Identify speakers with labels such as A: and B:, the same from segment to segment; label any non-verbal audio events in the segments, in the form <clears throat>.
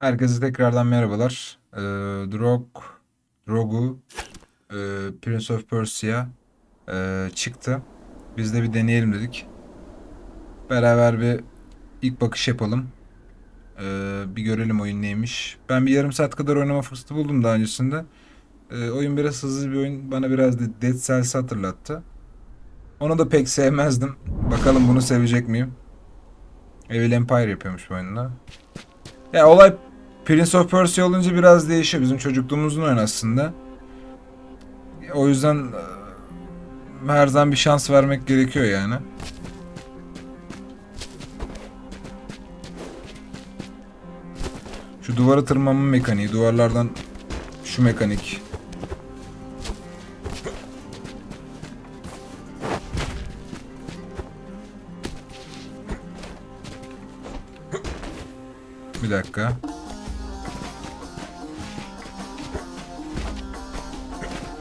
A: Herkese tekrardan merhabalar. Ee, Drog, Drogu, e, Prince of Persia e, çıktı. Biz de bir deneyelim dedik. Beraber bir ilk bakış yapalım. Ee, bir görelim oyun neymiş. Ben bir yarım saat kadar oynama fırsatı buldum daha öncesinde. Ee, oyun biraz hızlı bir oyun. Bana biraz da Dead Cells'i hatırlattı. Onu da pek sevmezdim. Bakalım bunu sevecek miyim? Evil Empire yapıyormuş bu oyunda. Ya olay Prince of Persia olunca biraz değişiyor. Bizim çocukluğumuzun oyunu aslında. O yüzden e, her zaman bir şans vermek gerekiyor yani. Şu duvara tırmanma mekaniği, duvarlardan şu mekanik. Bir dakika.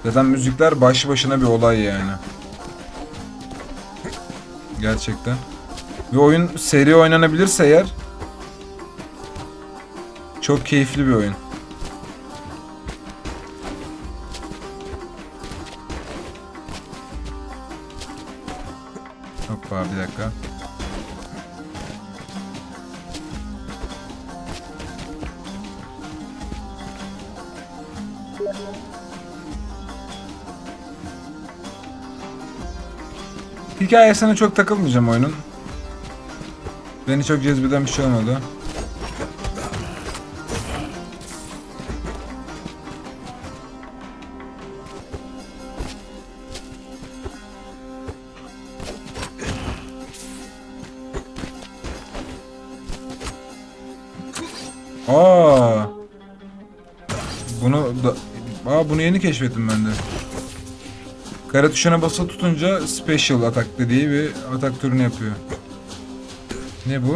A: Zaten müzikler başlı başına bir olay yani. Gerçekten. Ve oyun seri oynanabilirse eğer çok keyifli bir oyun. Hoppa bir dakika. Hikayesine çok takılmayacağım oyunun. Beni çok cezbeden bir şey olmadı. Aa. Bunu da Aa bunu yeni keşfettim ben de. Kare tuşuna basılı tutunca special atak dediği bir atak türünü yapıyor. Ne bu?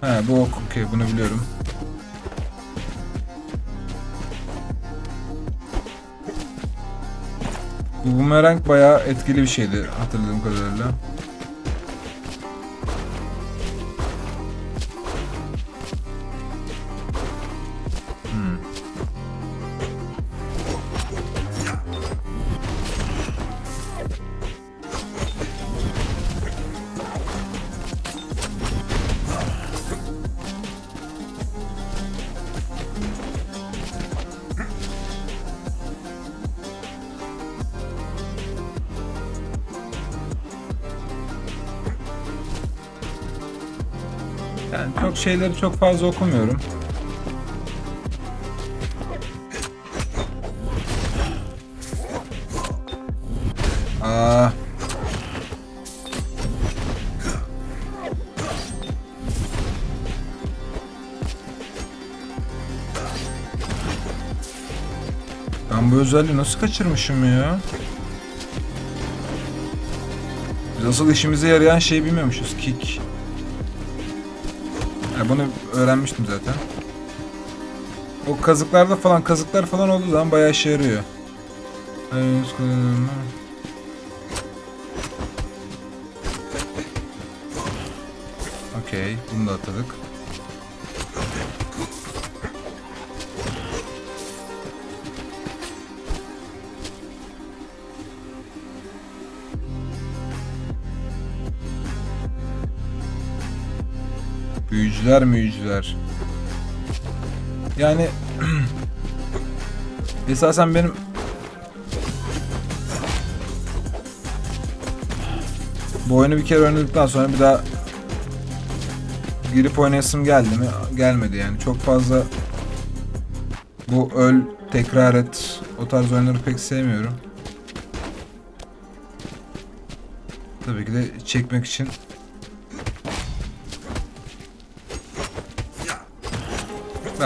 A: Ha bu ok okey bunu biliyorum. Bu bumerang bayağı etkili bir şeydi hatırladığım kadarıyla. Yani çok şeyleri çok fazla okumuyorum. Aa. Ben bu özelliği nasıl kaçırmışım ya? Biz asıl işimize yarayan şeyi bilmiyormuşuz. Kick. Ya bunu öğrenmiştim zaten. O kazıklarda falan kazıklar falan olduğu zaman bayağı işe yarıyor. Okey, bunu da atladık. Büyücüler müyücüler. Yani <clears throat> esasen benim bu oyunu bir kere oynadıktan sonra bir daha girip oynayasım geldi mi? Gelmedi yani. Çok fazla bu öl, tekrar et o tarz oyunları pek sevmiyorum. Tabii ki de çekmek için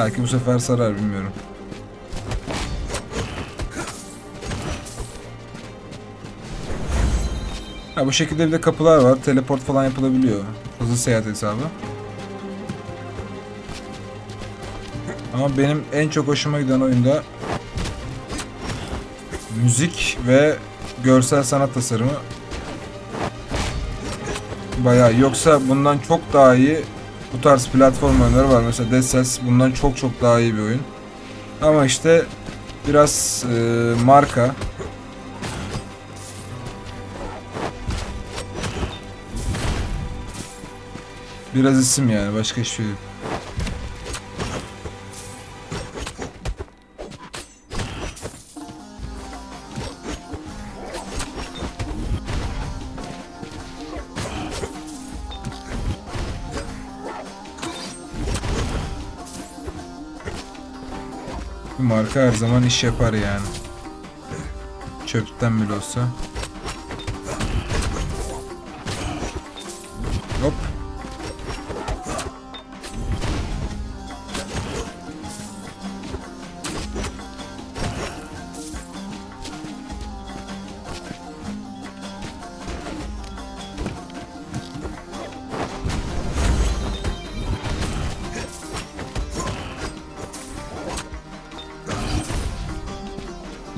A: Belki bu sefer sarar bilmiyorum. Ha, bu şekilde bir de kapılar var. Teleport falan yapılabiliyor. Hızlı seyahat hesabı. Ama benim en çok hoşuma giden oyunda müzik ve görsel sanat tasarımı bayağı. Yoksa bundan çok daha iyi Bu tarz platform oyunları var. Mesela Dead Cells bundan çok çok daha iyi bir oyun. Ama işte biraz e, marka. Biraz isim yani başka şey yok. Bu marka her zaman iş yapar yani. Çöpten bile olsa.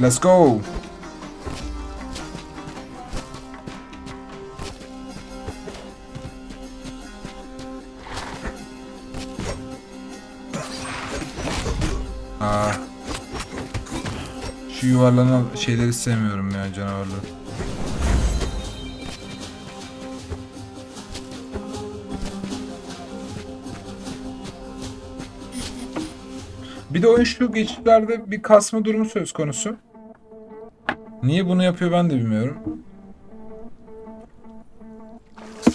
A: Let's go. Aa. Şu yuvarlanan şeyleri sevmiyorum ya canavarları. Bir de oyun şu geçişlerde bir kasma durumu söz konusu. Niye bunu yapıyor ben de bilmiyorum.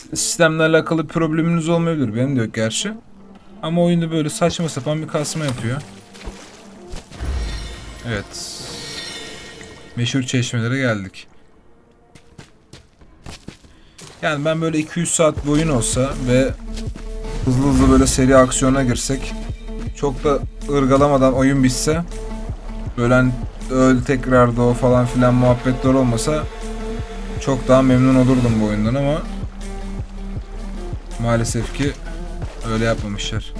A: Sistemle alakalı probleminiz olmayabilir. Benim de yok gerçi. Ama oyunda böyle saçma sapan bir kasma yapıyor. Evet. Meşhur çeşmelere geldik. Yani ben böyle 200 saat bir oyun olsa ve hızlı hızlı böyle seri aksiyona girsek çok da ırgalamadan oyun bitse böyle hani öl tekrar doğ falan filan muhabbetler olmasa çok daha memnun olurdum bu oyundan ama maalesef ki öyle yapmamışlar.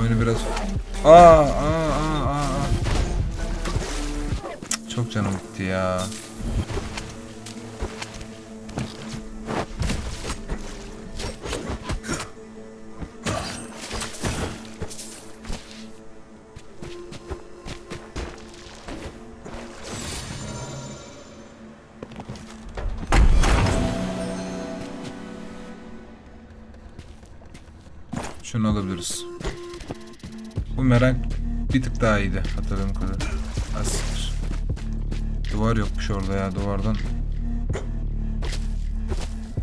A: Oyunu biraz aa aa aa aa çok canım gitti ya. Şunu alabiliriz. Bu merak bir tık daha iyiydi hatırladığım kadar. Asiktir. Duvar yokmuş orada ya duvardan.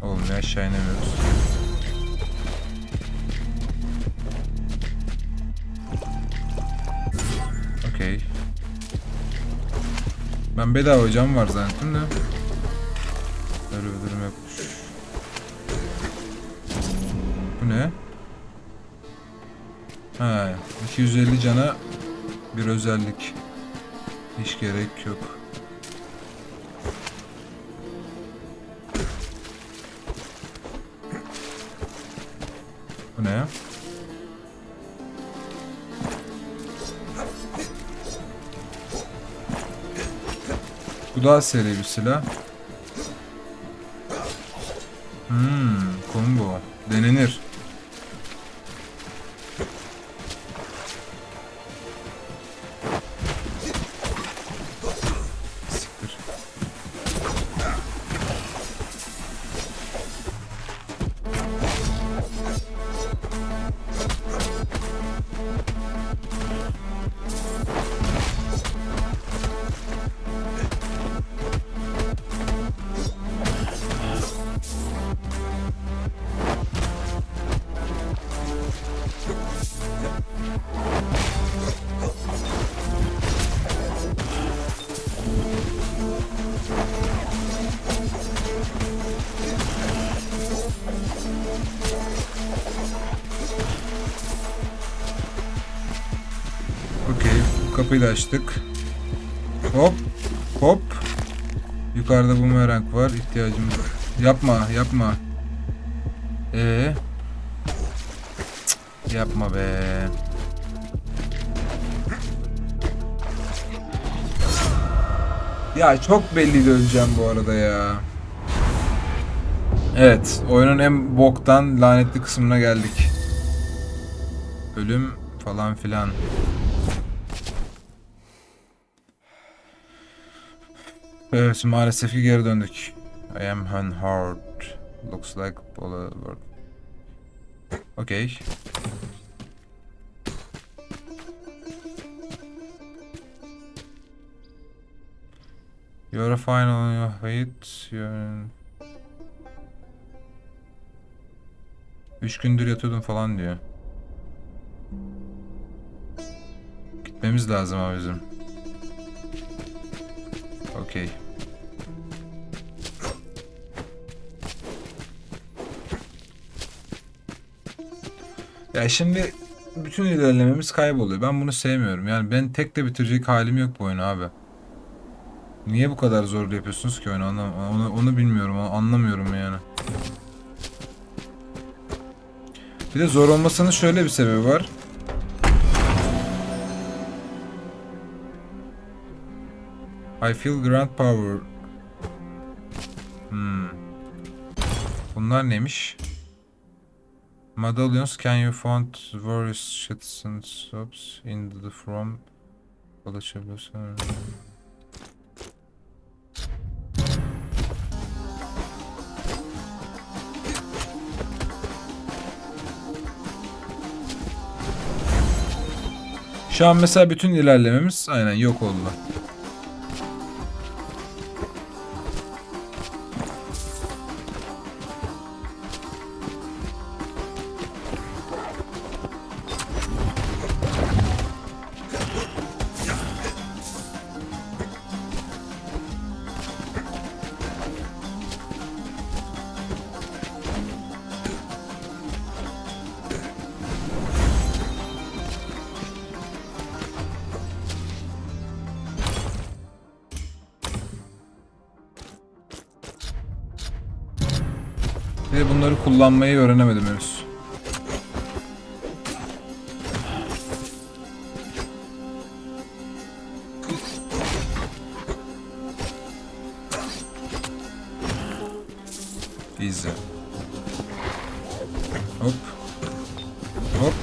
A: Oğlum ya aşağı inemiyoruz. Okey. Ben bedava cam var zannettim de. Öyle bir durum yokmuş. Ha, 250 cana bir özellik. Hiç gerek yok. Bu ne? Bu daha seri bir silah. Hmm, combo. Denenir. Kapıyı açtık. Hop. Hop. Yukarıda bumerang var. İhtiyacımız Yapma. Yapma. Ee. Yapma be. Ya çok belliydi öleceğim bu arada ya. Evet, oyunun en boktan lanetli kısmına geldik. Ölüm falan filan. Evet maalesef ki geri döndük. I am unhurt. Looks like Boulevard. Okay. You're fine on your. You're... Üç gündür yatıyordum falan diyor. Gitmemiz lazım abi bizim. Okey. Ya şimdi bütün ilerlememiz kayboluyor. Ben bunu sevmiyorum. Yani ben tek de bitirecek halim yok bu oyunu abi. Niye bu kadar zor yapıyorsunuz ki oyunu? Onu, onu, onu bilmiyorum. Onu anlamıyorum yani. Bir de zor olmasının şöyle bir sebebi var. I feel grand power. Hmm. Bunlar neymiş? Medallions can you find various shits and subs in the from ulaşabiliyorsun. Şu an mesela bütün ilerlememiz aynen yok oldu. Bir de bunları kullanmayı öğrenemedim henüz. Easy. Hop. Hop.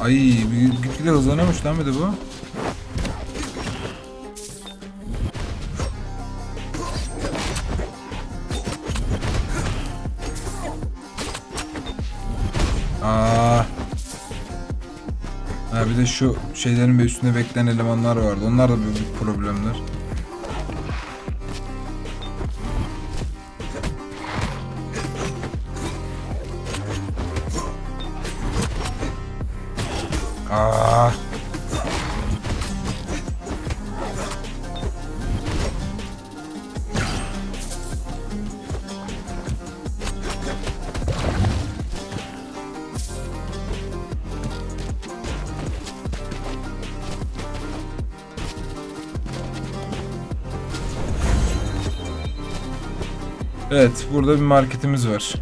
A: Ay gitgide hızlanıyormuş lan bir de bu. Şu şeylerin bir üstünde bekleyen elemanlar vardı. Onlar da büyük problemler. Aa. Evet, burada bir marketimiz var.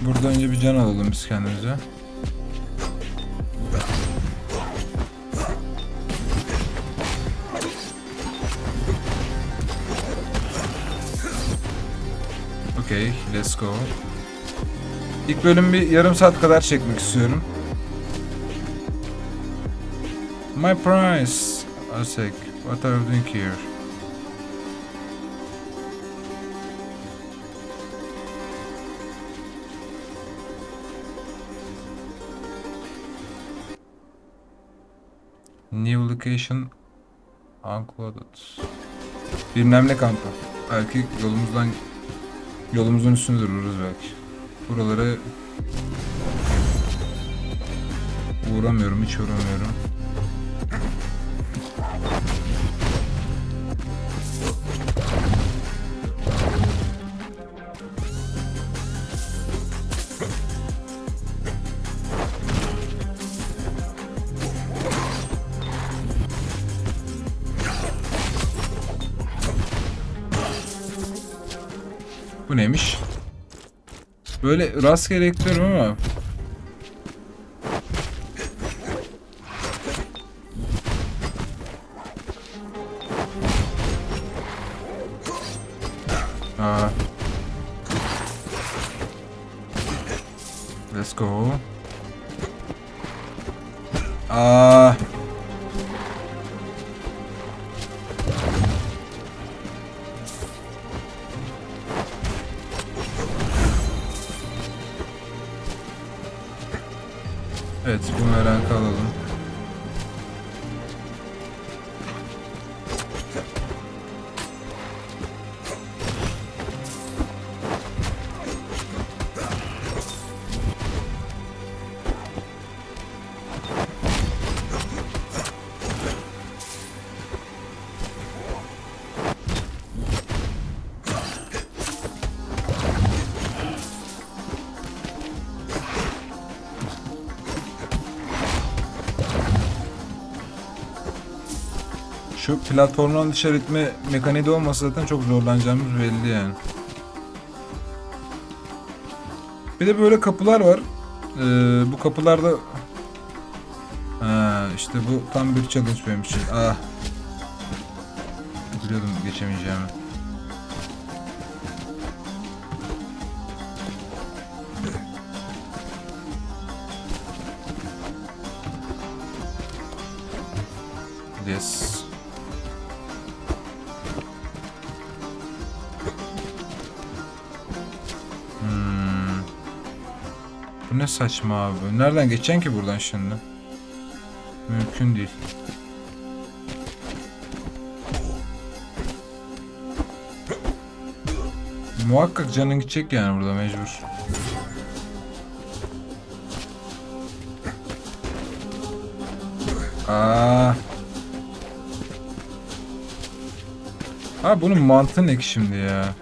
A: Burada önce bir can alalım biz kendimize. Okay, let's go. İlk bölüm bir yarım saat kadar çekmek istiyorum. My price. Asek, what are you doing here? New location unclouded. Bilmem ne kampı. Belki yolumuzdan yolumuzun üstünde dururuz belki. Buralara uğramıyorum, hiç uğramıyorum. Neymiş? Böyle rastgele ekliyorum ama Evet, bu merakı alalım. Şu platformdan dışarı itme mekaniği de olmasa zaten çok zorlanacağımız belli yani. Bir de böyle kapılar var. Ee, bu kapılarda... Ha, işte bu tam bir challenge benim için. Ah. Biliyordum geçemeyeceğimi. Yes. Bu ne saçma abi. Nereden geçeceksin ki buradan şimdi? Mümkün değil. Muhakkak canın gidecek yani burada mecbur. Aa. Ha bunun mantığı ne ki şimdi ya?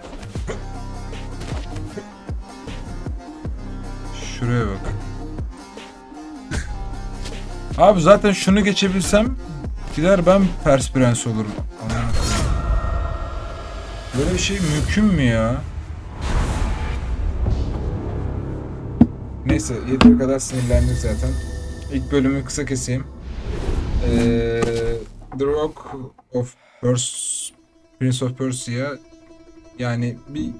A: Şuraya bak. <laughs> Abi zaten şunu geçebilsem gider ben perspirans olurum. Aman Allah'ım. Böyle bir şey mümkün mü ya? Neyse yeteri kadar sinirlendik zaten. İlk bölümü kısa keseyim. Ee, The Rock of Pers Prince of Persia yani bir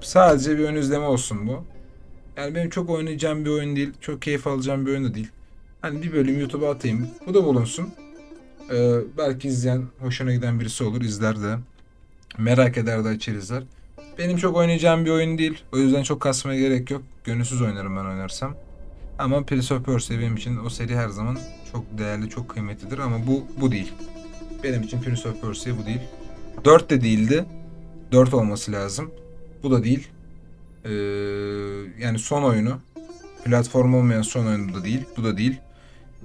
A: sadece bir ön izleme olsun bu. Yani benim çok oynayacağım bir oyun değil. Çok keyif alacağım bir oyun da değil. Hani bir bölüm YouTube'a atayım. Bu da bulunsun. Ee, belki izleyen, hoşuna giden birisi olur. izler de. Merak eder de açar. Benim çok oynayacağım bir oyun değil. O yüzden çok kasmaya gerek yok. Gönülsüz oynarım ben oynarsam. Ama Prince of Persia benim için o seri her zaman çok değerli, çok kıymetlidir. Ama bu bu değil. Benim için Prince of Persia bu değil. 4 de değildi. 4 olması lazım. Bu da değil. Ee, yani son oyunu. Platform olmayan son oyunu da değil. Bu da değil.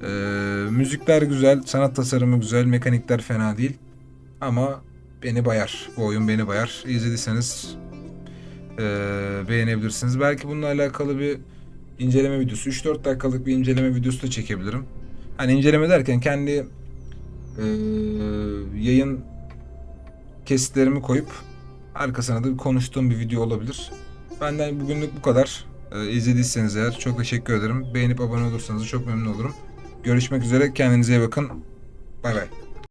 A: Ee, müzikler güzel, sanat tasarımı güzel, mekanikler fena değil. Ama beni bayar. Bu oyun beni bayar. İzlediyseniz ee, beğenebilirsiniz. Belki bununla alakalı bir inceleme videosu, 3-4 dakikalık bir inceleme videosu da çekebilirim. Hani inceleme derken kendi ee, yayın kesitlerimi koyup arkasına da konuştuğum bir video olabilir. Benden bugünlük bu kadar. Ee, izlediyseniz eğer çok teşekkür ederim. Beğenip abone olursanız çok memnun olurum. Görüşmek üzere. Kendinize iyi bakın. Bay bay.